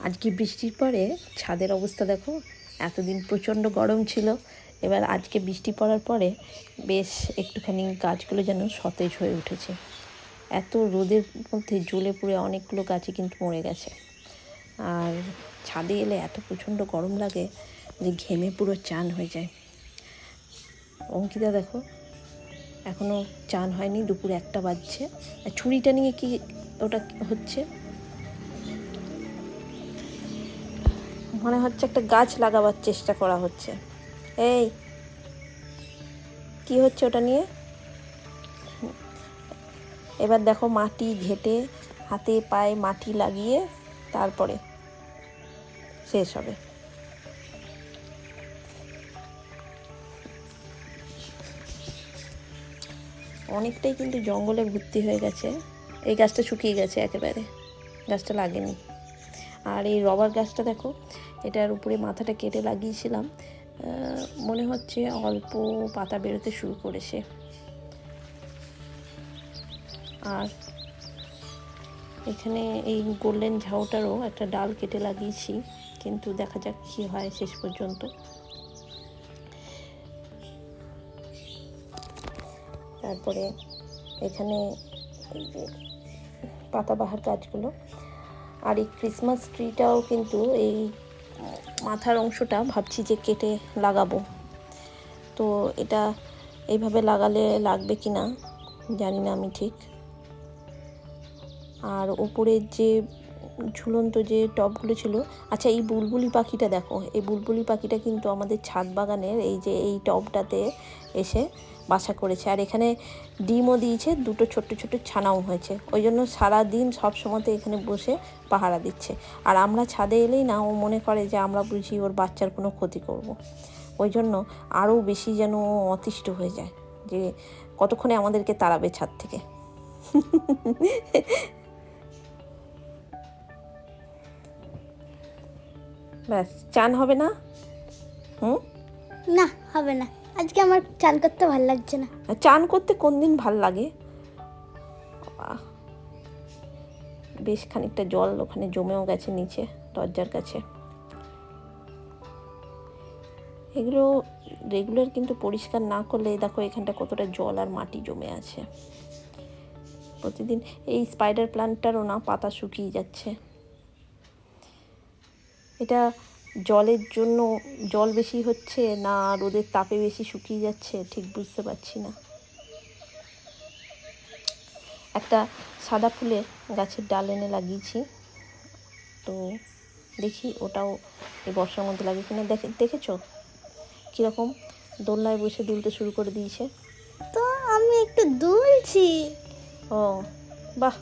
আজকে বৃষ্টির পরে ছাদের অবস্থা দেখো, এতদিন প্রচণ্ড গরম ছিল। এবার আজকে বৃষ্টি পড়ার পরে বেশ একটুখানি গাছগুলো যেন সতেজ হয়ে উঠেছে। এত রোদের মধ্যে জ্বলে পুড়ে অনেকগুলো গাছই কিন্তু মরে গেছে। আর ছাদে এলে এত প্রচণ্ড গরম লাগে যে ঘেমে পুরো চান হয়ে যায়। অঙ্কিতা দেখো এখনও চান হয়নি, দুপুর একটা বাজছে। আর ছুরিটা নিয়ে কি ওটা হচ্ছে? মনে হচ্ছে একটা গাছ লাগাবার চেষ্টা করা হচ্ছে। এই, কি হচ্ছে ওটা নিয়ে? এবার দেখো মাটি ঘেটে হাতে পায়ে মাটি লাগিয়ে তারপরে শেষ হবে। অনেকটাই কিন্তু জঙ্গলে ভর্তি হয়ে গেছে। এই গাছটা শুকিয়ে গেছে একেবারে। গাছটা লাগেনি। আর এই রবার গাছটা দেখো, এটার উপরে মাথাটা কেটে লাগিয়েছিলাম। মনে হচ্ছে অল্প পাতা বেরোতে শুরু করেছে। আর এখানে এই গোল্ডেন ঝাউটারও একটা ডাল কেটে লাগিয়েছি, কিন্তু দেখা যাক কী হয় শেষ পর্যন্ত। তারপরে এখানে পাতাবাহার গাছগুলো আর এই ক্রিসমাস ট্রিটাও কিন্তু এই মাথার অংশটা ভাবছি যে কেটে লাগাবো। তো এটা এইভাবে লাগালে লাগবে কি না, জানি না আমি ঠিক। আর ওপরের যে ঝুলন্ত যে টবগুলো ছিল আচ্ছা এই বুলবুলি পাখিটা দেখো, এই বুলবুলি পাখিটা কিন্তু আমাদের ছাদ বাগানের এই যে এই টবটাতে এসে বাসা করেছে। আর এখানে ডিমও দিয়েছে, দুটো ছোট্ট ছোট্ট ছানাও হয়েছে। ওই জন্য সারাদিন সব সময়তে এখানে বসে পাহারা দিচ্ছে। আর আমরা ছাদে এলেই না, ও মনে করে যে আমরা বুঝি ওর বাচ্চার কোনো ক্ষতি করব। ওই জন্য আরও বেশি যেন ও অতিষ্ঠ হয়ে যায়, যে কতক্ষণে আমাদেরকে তাড়াবে ছাদ থেকে। ব্যাস, চান হবে না? হুম? না, হবে না। আজকে আমার চান করতে ভালো লাগছে না। চান করতে কোন দিন ভালো লাগে? বেশ খানিকটা জল ওখানে জমেও গেছে নিচে, দরজার কাছে। এগুলো রেগুলার কিন্তু পরিষ্কার না করলে দেখো এখানটা কতটা জল আর মাটি জমে আছে। প্রতিদিন এই স্পাইডার প্লান্টটারও না পাতা শুকিয়ে যাচ্ছে। এটা জলের জন্য জল বেশি হচ্ছে না রোদের তাপে বেশি শুকিয়ে যাচ্ছে ঠিক বুঝতে পারছি না। একটা সাদা ফুলের গাছের ডাল এনে লাগিয়েছি। তো দেখি ওটাও এই বর্ষার মধ্যে লাগে কিনা। দেখে দেখেছ? কীরকম? দোলনায় বসে দুলতে শুরু করে দিয়েছে। তো আমি একটু দুলছি। ও বাহ!